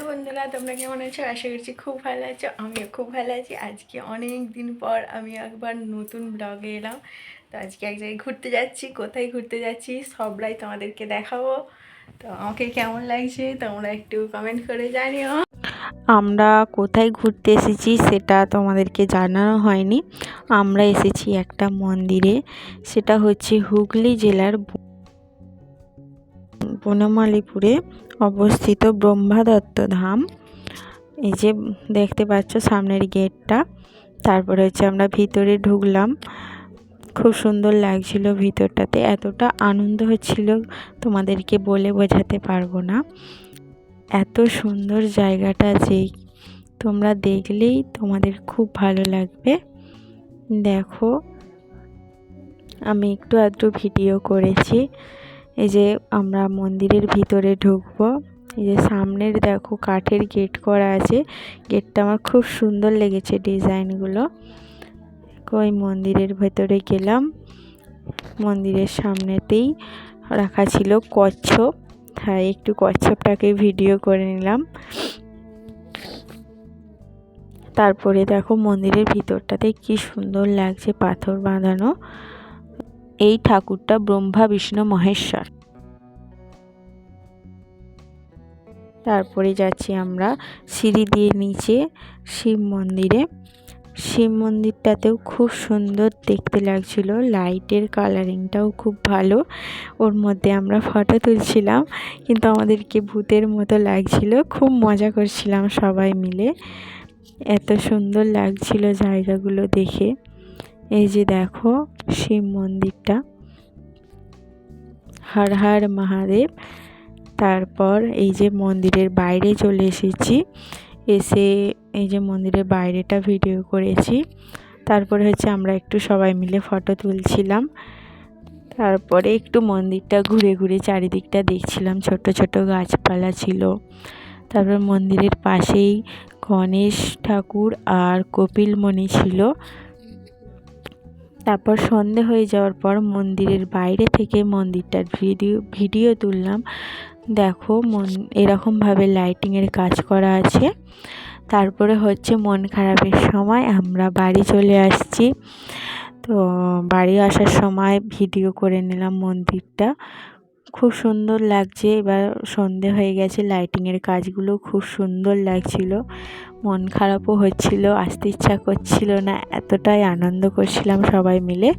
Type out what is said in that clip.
Hello বন্ধুরা, তোমরা কেমন আছো? আশা করছি খুব ভালো আছো, আমিও খুব ভালো আছি। আজকে অনেক দিন পর আমি একবার নতুন ব্লগে এলাম। তো আজকে এক জায়গায় ঘুরতে যাচ্ছি, কোথায় ঘুরতে যাচ্ছি সবরাই তোমাদেরকে দেখাবো। তো আমাকে কেমন লাগছে তোমরা একটু কমেন্ট করে জানিও। আমরা কোথায় ঘুরতে এসেছি সেটা তোমাদেরকে জানানো হয়নি। আমরা এসেছি একটা মন্দিরে, সেটা হচ্ছে হুগলি জেলার বনমালীপুরে। অবস্থিত ব্রহ্মাদত্ত ধাম। এই যে দেখতে পাচ্ছ সামনের গেটটা। তারপরে হচ্ছে আমরা ভিতরে ঢুকলাম। খুব সুন্দর লাগছিল ভিতরটাতে। এতটা আনন্দ হচ্ছিল, তোমাদেরকে বলে বোঝাতে পারব না। এত সুন্দর জায়গাটা যে তোমরা দেখলেই তোমাদের খুব ভালো লাগবে। দেখো, আমি একটু আধটু ভিডিও করেছি। এই যে আমরা মন্দিরের ভিতরে ঢুকবো। এই যে সামনের দেখো কাঠের গেট করা আছে। গেটটা আমার খুব সুন্দর লেগেছে ডিজাইনগুলো। ওই মন্দিরের ভেতরে গেলাম। মন্দিরের সামনেতেই রাখা ছিল কচ্ছপ। হ্যাঁ একটু কচ্ছপটাকে ভিডিও করে নিলাম। তারপরে দেখো মন্দিরের ভিতরটাতে কি সুন্দর লাগছে পাথর বাঁধানো। এই ঠাকুরটা ব্রহ্মা, বিষ্ণু, মহেশ্বর। তারপরে যাচ্ছি আমরা সিঁড়ি দিয়ে নিচে শিব মন্দিরে। শিব মন্দিরটাতেও খুব সুন্দর দেখতে লাগছিল, লাইটের কালারিংটাও খুব ভালো। ওর মধ্যে আমরা ফটো তুলছিলাম, কিন্তু আমাদেরকে ভূতের মতো লাগছিল, খুব মজা করছিলাম সবাই মিলে। এত সুন্দর লাগছিল জায়গাগুলো দেখে। এই যে দেখো শিব মন্দিরটা। হর হর মহাদেব। তারপর এই যে মন্দিরের বাইরে চলে এসেছি। এসে এই যে মন্দিরের বাইরেটা ভিডিও করেছি। তারপরে হচ্ছে আমরা একটু সবাই মিলে ফটো তুলছিলাম। তারপরে একটু মন্দিরটা ঘুরে ঘুরে চারিদিকটা দেখছিলাম। ছোট ছোট গাছপালা ছিল। তারপর মন্দিরের পাশেই গণেশ ঠাকুর আর কপিলমণি ছিল। তারপর সন্ধে হয়ে যাওয়ার পর মন্দিরের বাইরে থেকে মন্দিরটার ভিডিও ভিডিও তুললাম। দেখো মন, এরকমভাবে লাইটিংয়ের কাজ করা আছে। তারপরে হচ্ছে মন খারাপের সময় আমরা বাড়ি চলে আসছি। তো বাড়ি আসার সময় ভিডিও করে নিলাম মন্দিরটা। খুব সুন্দর লাগছে। এবার সন্ধে হয়ে গেছে লাইটিংয়ের কাজগুলো খুব সুন্দর লাগছিল। মন খারাপও হচ্ছিল, আসতে ইচ্ছা করছিল না, এতটাই আনন্দ করছিলাম সবাই মিলে।